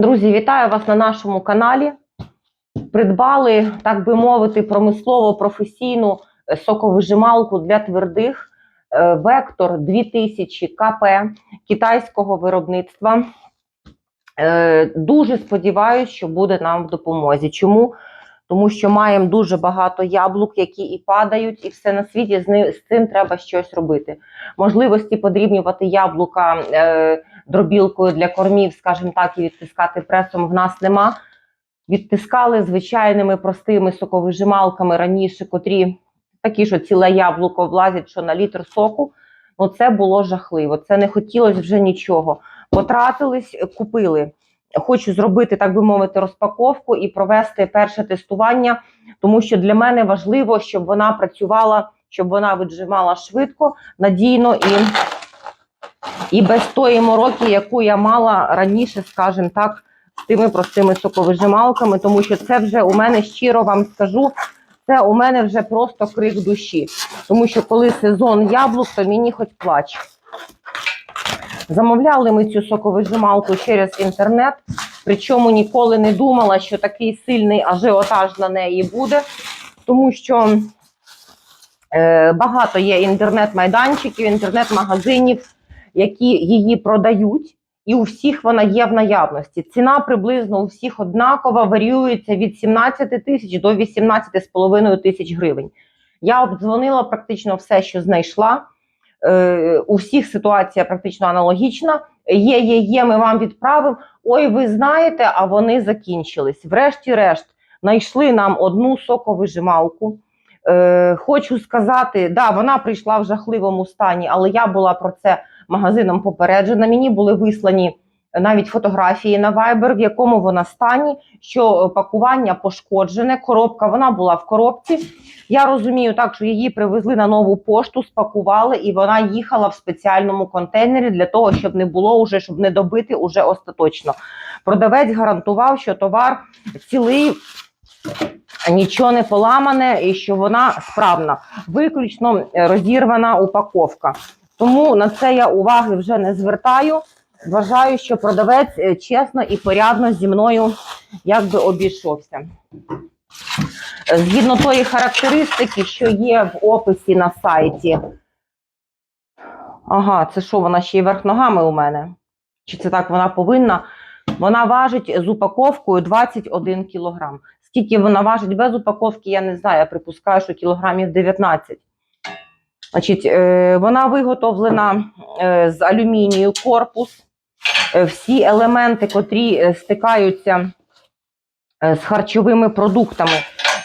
Друзі, вітаю вас на нашому каналі. Придбали, так би мовити, промислово професійну е, соковижималку для твердих е, Вектор 2000 КП китайського виробництва. Е, Дуже сподіваюся, що буде нам в допомозі. Чому? Тому що маємо дуже багато яблук, які і падають, і все на світі з цим треба щось робити. Можливості подрібнювати яблука дробілкою для кормів, скажімо так, і відтискати пресом в нас нема. Відтискали звичайними простими соковижималками раніше, котрі такі, що ціле яблуко влазять, що на літр соку. Ну це було жахливо. Це не хотілося вже нічого. Потратились, купили. Хочу зробити, так би мовити, розпаковку і провести перше тестування, тому що для мене важливо, щоб вона працювала, щоб вона віджимала швидко, надійно і і без тої мороки, яку я мала раніше, скажімо так, з тими простими соковижималками, тому що це вже у мене щиро вам скажу, це у мене вже просто крик душі. Тому що коли сезон яблук, то мені хоч плач. Замовляли ми цю соковижималку через інтернет, причому ніколи не думала, що такий сильний ажіотаж на неї буде, тому що е, багато є інтернет-майданчиків, інтернет-магазинів, які її продають, і у всіх вона є в наявності. Ціна приблизно у всіх однакова, варіюється від 17 тисяч до 18,5 тисяч гривень. Я обдзвонила практично все, що знайшла. Е, у всіх ситуація практично аналогічна. Є, є, є, ми вам відправимо. Ой, ви знаєте, а вони закінчились. Врешті-решт, знайшли нам одну соковижималку. Е, хочу сказати, да, вона прийшла в жахливому стані, але я була про це магазином попереджена. Мені були вислані навіть фотографії на Viber, в якому вона стані, що пакування пошкоджене, коробка вона була в коробці. Я розумію так, що її привезли на нову пошту, спакували, і вона їхала в спеціальному контейнері для того, щоб не було уже, щоб не добити уже остаточно. Продавець гарантував, що товар цілий. Нічого не поламане і що вона справна, виключно е, розірвана упаковка. Тому на це я уваги вже не звертаю. Вважаю, що продавець е, чесно і порядно зі мною якби обійшовся. Згідно тої характеристики, що є в описі на сайті. Ага, це що, вона ще й верх ногами у мене? Чи це так вона повинна? Вона важить з упаковкою 21 кілограм. Скільки вона важить без упаковки, я не знаю. Я припускаю, що кілограмів 19. Значить, е, вона виготовлена е, з алюмінію корпус. Е, всі елементи, котрі стикаються з харчовими продуктами,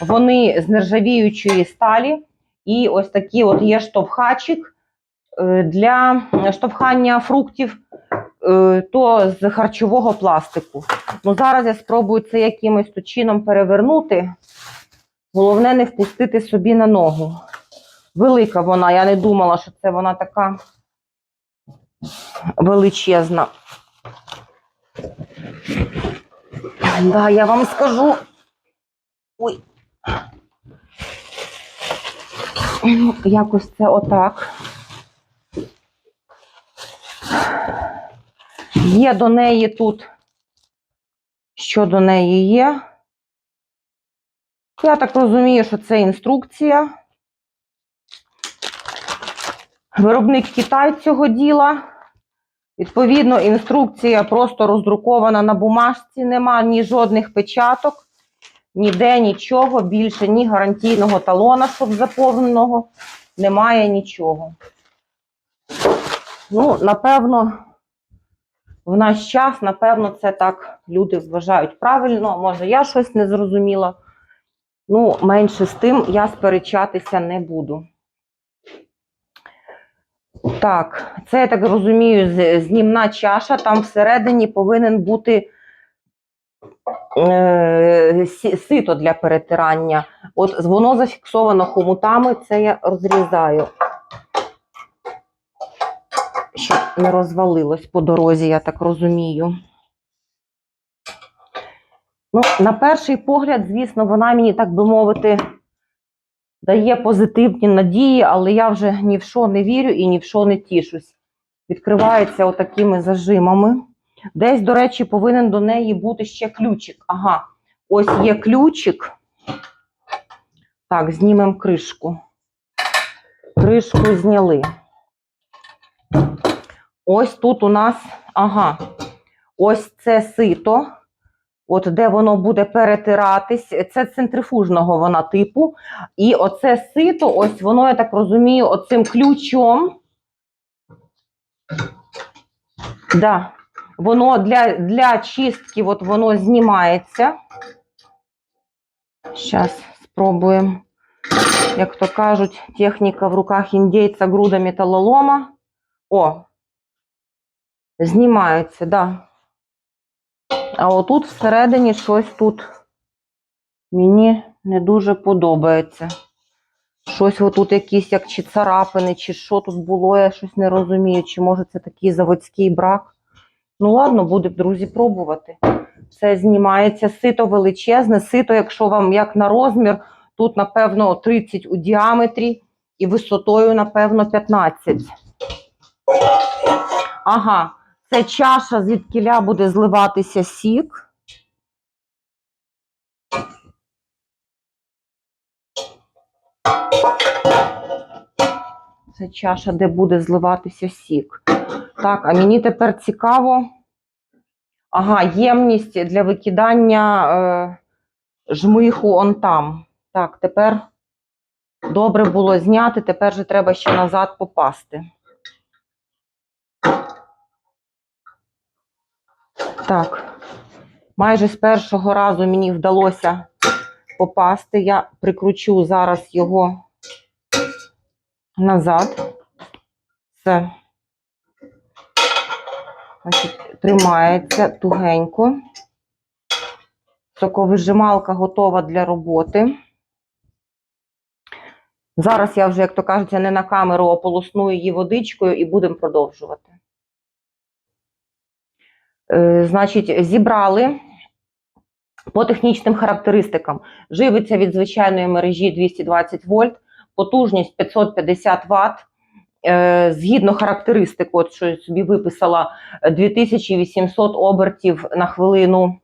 вони з нержавіючої сталі. І ось такий от є штовхачик для штовхання фруктів, то з харчового пластику. Ну, зараз я спробую це якимось чином перевернути. Головне не впустити собі на ногу. Велика вона, я не думала, що це вона така величезна. Да, я вам скажу. Ой. Ну, Якось це отак. Є до неї тут, що до неї є. Я так розумію, що це інструкція. Виробник Китай цього діла. Відповідно, інструкція просто роздрукована на бумажці, нема ні жодних печаток, ніде нічого, більше ні гарантійного талона, щоб заповненого, немає нічого. Ну, напевно, в наш час, напевно, це так люди вважають правильно. Може, я щось не зрозуміла. Ну, менше з тим я сперечатися не буду. Так, це я так розумію, знімна чаша. Там всередині повинен бути е, сито для перетирання. От воно зафіксовано хомутами, це я розрізаю. Щоб не розвалилось по дорозі, я так розумію. Ну, на перший погляд, звісно, вона мені, так би мовити, дає позитивні надії, але я вже ні в що не вірю і ні в що не тішусь. Відкривається отакими зажимами. Десь, до речі, повинен до неї бути ще ключик. Ага, ось є ключик. Так, знімемо кришку. Кришку зняли. Ось тут у нас, ага, ось це сито. От де воно буде перетиратись, це центрифужного вона типу. І оце сито, ось воно, я так розумію, оцим ключом. Да, воно для, для чистки от воно знімається. Зараз спробуємо. Як то кажуть, техніка в руках індійця груда металолома. О, знімається, да. А отут всередині щось тут мені не дуже подобається. Щось отут якісь, як чи царапини, чи що тут було, я щось не розумію, чи може це такий заводський брак. Ну, ладно, буде, друзі, пробувати. Це знімається сито величезне, сито, якщо вам як на розмір, тут, напевно, 30 у діаметрі і висотою, напевно, 15. Ага, це чаша, звідкиля буде зливатися сік. Це чаша, де буде зливатися сік. Так, а мені тепер цікаво. Ага, ємність для викидання е, жмиху он там. Так, тепер добре було зняти, тепер же треба ще назад попасти. Так, майже з першого разу мені вдалося попасти. Я прикручу зараз його назад. Все. Значить, тримається тугенько. Соковижималка готова для роботи. Зараз я вже, як то кажуть, не на камеру ополосну її водичкою і будемо продовжувати. Е, Значить, зібрали по технічним характеристикам. Живиться від звичайної мережі 220 вольт, потужність 550 Вт. Е, Згідно характеристик, от що я собі виписала, е, 2800 обертів на хвилину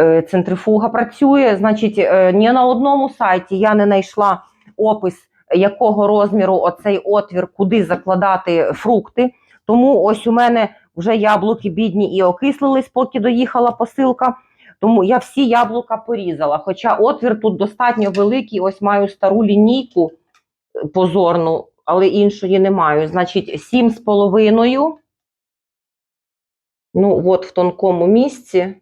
е, центрифуга працює. Значить, ні на одному сайті я не знайшла опис, якого розміру оцей отвір, куди закладати фрукти. Тому ось у мене вже яблуки бідні і окислились, поки доїхала посилка. Тому я всі яблука порізала. Хоча отвір тут достатньо великий, ось маю стару лінійку е, позорну, але іншої не маю. Значить, 7,5. Ну, от в тонкому місці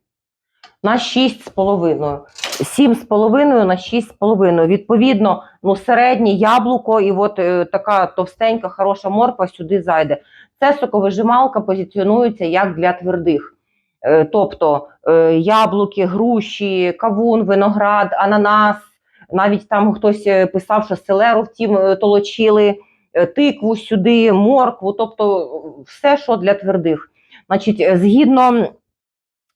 на 6,5. 7,5 на 6,5. Відповідно, ну, середнє яблуко і от е, така товстенька, хороша морква сюди зайде. Це соковижималка позиціонується як для твердих. Е, тобто е, яблуки, груші, кавун, виноград, ананас. Навіть там хтось е, писав, що селеру втім толочили, тикву сюди, моркву, тобто все, що для твердих. Значить, згідно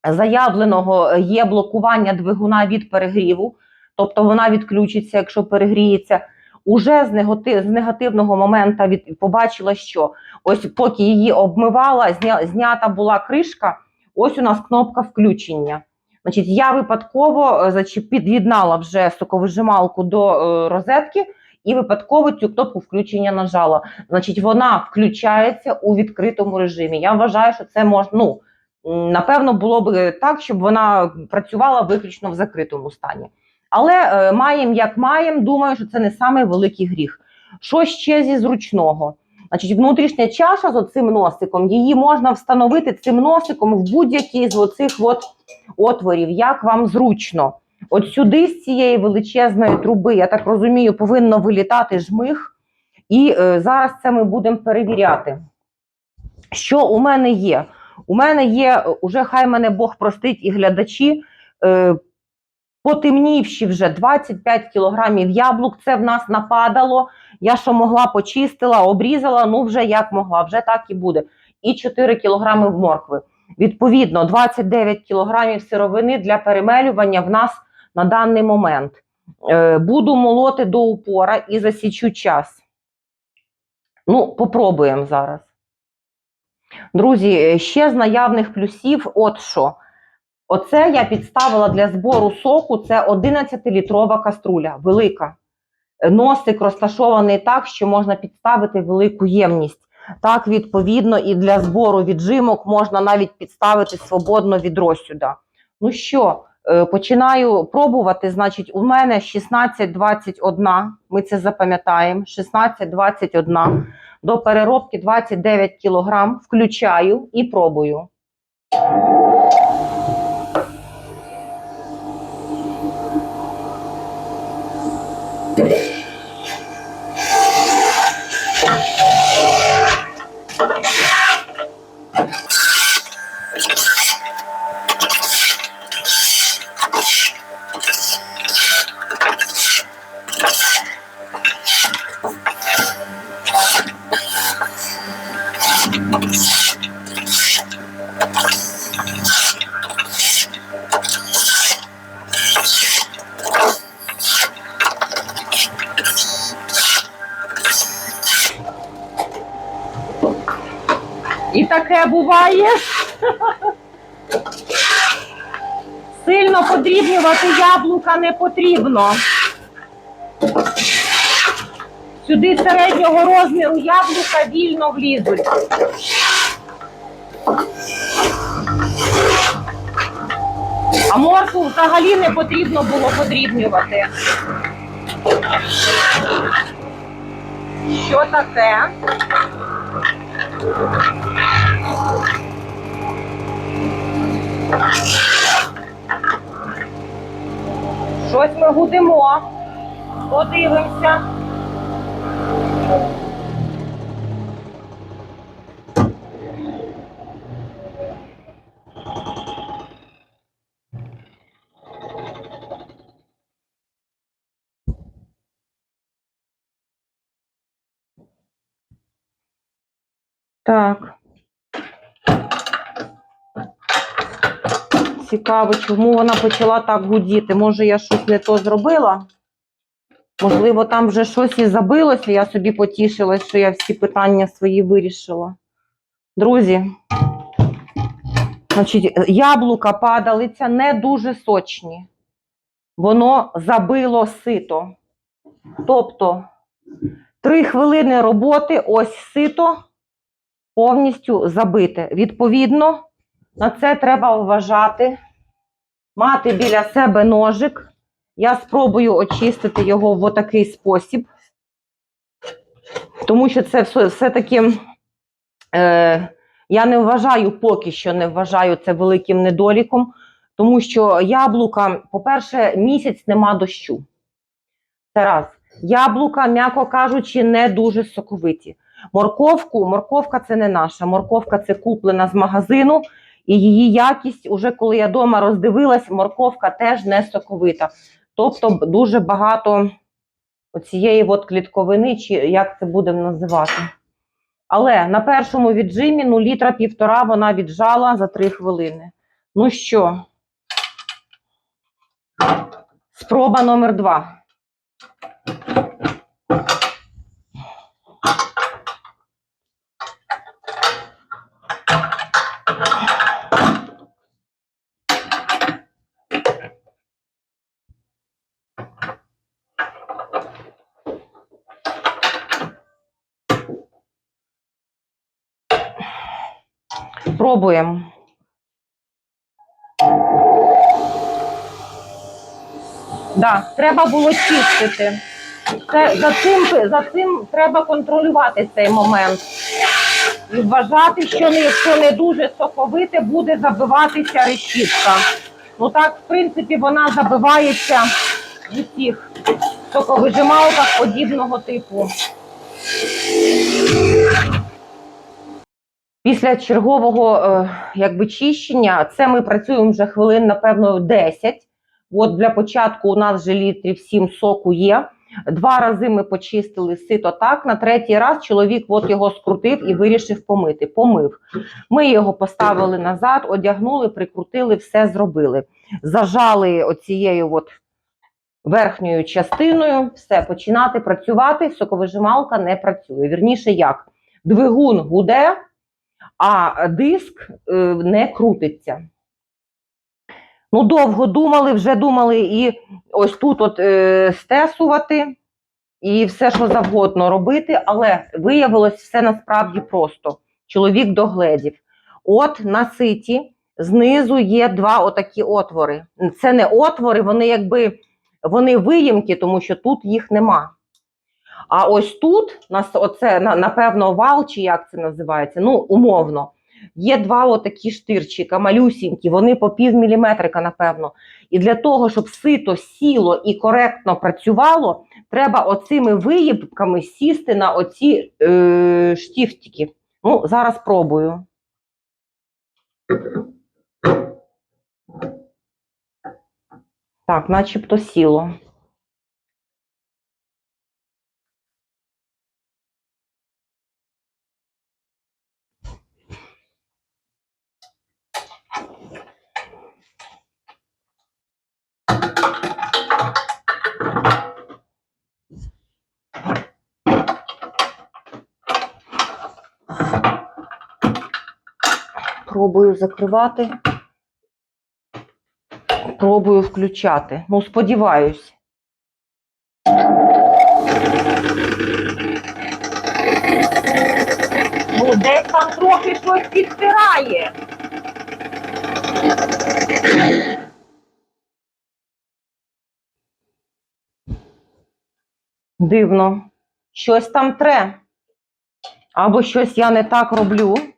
заявленого є блокування двигуна від перегріву, тобто вона відключиться, якщо перегріється. Уже з, негатив, з негативного моменту від, побачила, що ось поки її обмивала, зня, знята була кришка, ось у нас кнопка включення. Значить, я випадково е, під'єднала вже соковижималку до е, розетки і випадково цю кнопку включення нажала. Значить, вона включається у відкритому режимі. Я вважаю, що це можна. Ну, напевно, було б так, щоб вона працювала виключно в закритому стані. Але е, маємо як маємо, думаю, що це не самий великий гріх. Що ще зі зручного? Значить, внутрішня чаша з оцим носиком, її можна встановити цим носиком в будь-який з оцих от отворів, як вам зручно. От сюди з цієї величезної труби, я так розумію, повинно вилітати жмих. І е, зараз це ми будемо перевіряти. Що у мене є? У мене є, е, уже хай мене Бог простить і глядачі, е, потемнівші вже 25 кілограмів яблук, це в нас нападало. Я що могла, почистила, обрізала, ну вже як могла, вже так і буде. І 4 кілограми моркви. Відповідно, 29 кілограмів сировини для перемелювання в нас на даний момент. Е, буду молоти до упора і засічу час. Ну, попробуємо зараз. Друзі, ще з наявних плюсів, от що. Оце я підставила для збору соку. Це 11-літрова каструля, велика. Носик розташований так, що можна підставити велику ємність. Так, відповідно, і для збору віджимок можна навіть підставити свободно відро сюди. Ну що, е, починаю пробувати. Значить, у мене 16,21. Ми це запам'ятаємо. 16,21. До переробки 29 кг. Включаю і пробую. І таке буває. Сильно подрібнювати яблука не потрібно. Сюди середнього розміру яблука вільно влізуть. А моркву взагалі не потрібно було подрібнювати. Що таке? Щось ми гудимо. Подивимося. Так. Цікаво, чому вона почала так гудіти. Може, я щось не то зробила? Можливо, там вже щось і забилося, я собі потішилась, що я всі питання свої вирішила. Друзі, значить, яблука падалиця не дуже сочні. Воно забило сито. Тобто, три хвилини роботи, ось сито повністю забите. Відповідно, на це треба вважати, мати біля себе ножик. Я спробую очистити його в отакий спосіб, тому що це все- все-таки е, я не вважаю, поки що не вважаю це великим недоліком, тому що яблука, по-перше, місяць нема дощу. Це раз. Яблука, м'яко кажучи, не дуже соковиті. Морковку, морковка це не наша. Морковка це куплена з магазину, і її якість, уже коли я вдома роздивилась, морковка теж не соковита. Тобто дуже багато цієї от клітковини, чи як це будемо називати. Але на першому віджимі ну, літра півтора вона віджала за три хвилини. Ну що, спроба номер два. Спробуємо. Да, треба було чистити. Це, За цим за цим треба контролювати цей момент. І вважати, що не, якщо не дуже соковите, буде забиватися речітка. Ну так, в принципі, вона забивається в усіх соковижималках подібного типу. Після чергового е, якби, чищення, це ми працюємо вже хвилин, напевно, 10. От для початку у нас вже літрів 7 соку є. Два рази ми почистили сито так. На третій раз чоловік от його скрутив і вирішив помити. Помив. Ми його поставили назад, одягнули, прикрутили, все зробили. Зажали оцією от верхньою частиною, все, починати працювати. Соковижималка не працює. Вірніше як? Двигун гуде, а диск е, не крутиться. Ну, довго думали, вже думали і ось тут от е, стесувати, і все, що завгодно робити, але виявилось все насправді просто. Чоловік догледів. От на ситі знизу є два отакі отвори. Це не отвори, вони якби вони виїмки, тому що тут їх нема. А ось тут, нас оце, напевно, вал, чи як це називається, ну, умовно, є два отакі штирчика, малюсінькі, вони по пів міліметрика, напевно. І для того, щоб сито сіло і коректно працювало, треба оцими виїбками сісти на оці е, штифтики. Ну, зараз пробую. Так, начебто сіло. Пробую закривати. Пробую включати. Ну, сподіваюсь. Ну, десь там трохи щось підтирає. Дивно. Щось там тре. Або щось я не так роблю.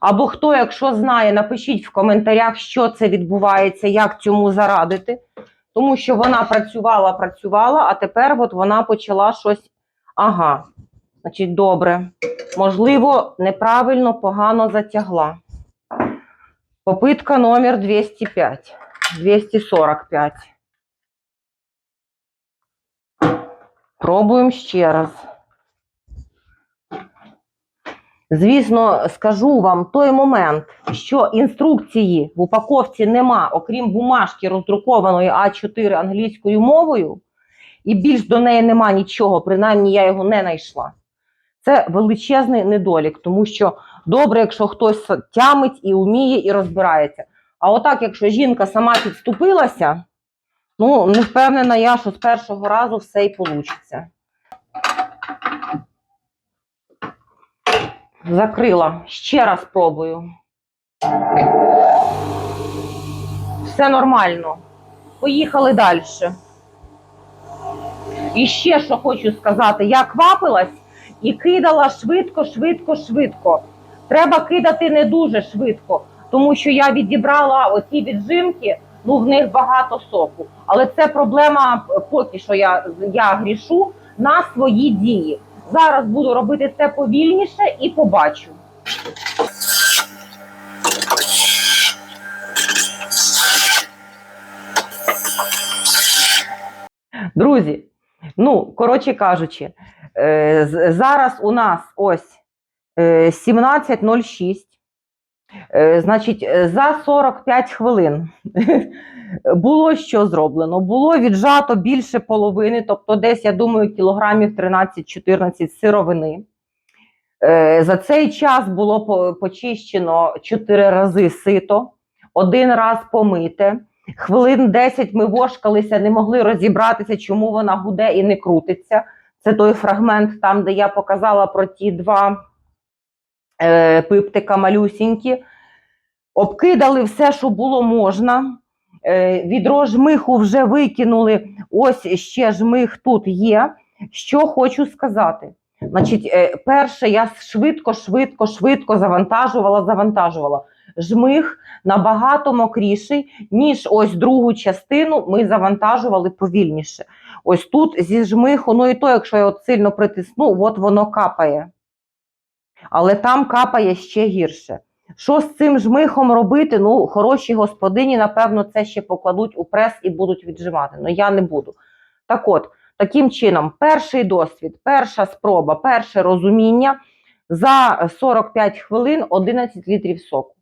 Або хто, якщо знає, напишіть в коментарях, що це відбувається, як цьому зарадити. Тому що вона працювала, працювала, а тепер от вона почала щось. Ага, значить, добре. Можливо, неправильно, погано затягла. Попитка номер 205. 245. Пробуємо ще раз. Звісно, скажу вам той момент, що інструкції в упаковці нема, окрім бумажки роздрукованої А4 англійською мовою, і більш до неї нема нічого, принаймні я його не знайшла. Це величезний недолік, тому що добре, якщо хтось тямить і вміє, і розбирається. А отак, якщо жінка сама підступилася, ну не впевнена я, що з першого разу все і вийде. Закрила. Ще раз пробую. Все нормально. Поїхали далі. І ще що хочу сказати: я квапилась і кидала швидко, швидко, швидко. Треба кидати не дуже швидко, тому що я відібрала оці віджимки, ну в них багато соку. Але це проблема е, поки що я, я грішу на свої дії. Зараз буду робити це повільніше і побачу. Друзі, ну, коротше кажучи, е, зараз у нас ось е, 17.06. Е, Значить, е, за 45 хвилин було що зроблено? Було віджато більше половини, тобто десь, я думаю, кілограмів 13-14 сировини. Е, За цей час було почищено 4 рази сито, один раз помите. Хвилин 10 ми вошкалися, не могли розібратися, чому вона гуде і не крутиться. Це той фрагмент, там, де я показала про ті два е, пиптика малюсінькі. Обкидали все, що було можна. Е, відро жмиху вже викинули. Ось ще жмих тут є. Що хочу сказати. Значить, е, перше, я швидко, швидко, швидко завантажувала, завантажувала. Жмих набагато мокріший, ніж ось другу частину ми завантажували повільніше. Ось тут зі жмиху, ну і то, якщо я от сильно притисну, от воно капає. Але там капає ще гірше. Що з цим жмихом робити? Ну, хороші господині, напевно, це ще покладуть у прес і будуть віджимати. Ну я не буду. Так от, таким чином, перший досвід, перша спроба, перше розуміння за 45 хвилин 11 літрів соку.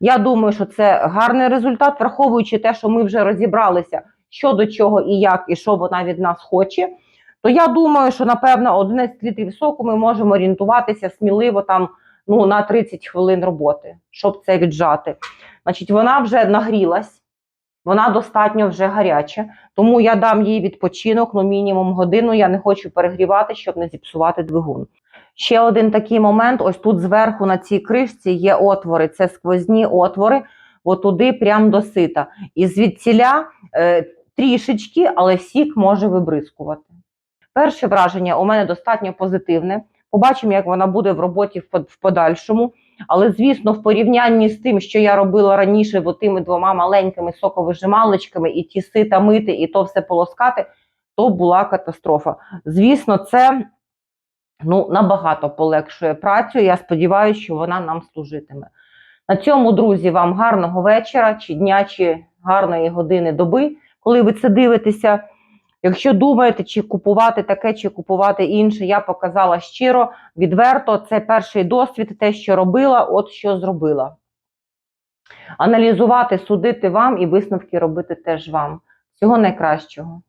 Я думаю, що це гарний результат, враховуючи те, що ми вже розібралися, що до чого і як, і що вона від нас хоче. То я думаю, що напевно 11 літрів соку ми можемо орієнтуватися сміливо там ну, на 30 хвилин роботи, щоб це віджати. Значить, вона вже нагрілась, вона достатньо вже гаряча, тому я дам їй відпочинок, ну мінімум годину. Я не хочу перегрівати, щоб не зіпсувати двигун. Ще один такий момент: ось тут зверху на цій кришці є отвори, це сквозні отвори, отуди прям до сита. І звідціля е, трішечки, але сік може вибризкувати. Перше враження у мене достатньо позитивне. Побачимо, як вона буде в роботі в подальшому. Але, звісно, в порівнянні з тим, що я робила раніше, бо тими двома маленькими соковижималочками, і ті сита мити, і то все полоскати, то була катастрофа. Звісно, це ну, набагато полегшує працю. Я сподіваюся, що вона нам служитиме. На цьому, друзі, вам гарного вечора, чи дня, чи гарної години доби, коли ви це дивитеся. Якщо думаєте, чи купувати таке, чи купувати інше, я показала щиро, відверто. Це перший досвід, те, що робила, от що зробила. Аналізувати, судити вам і висновки робити теж вам. Всього найкращого.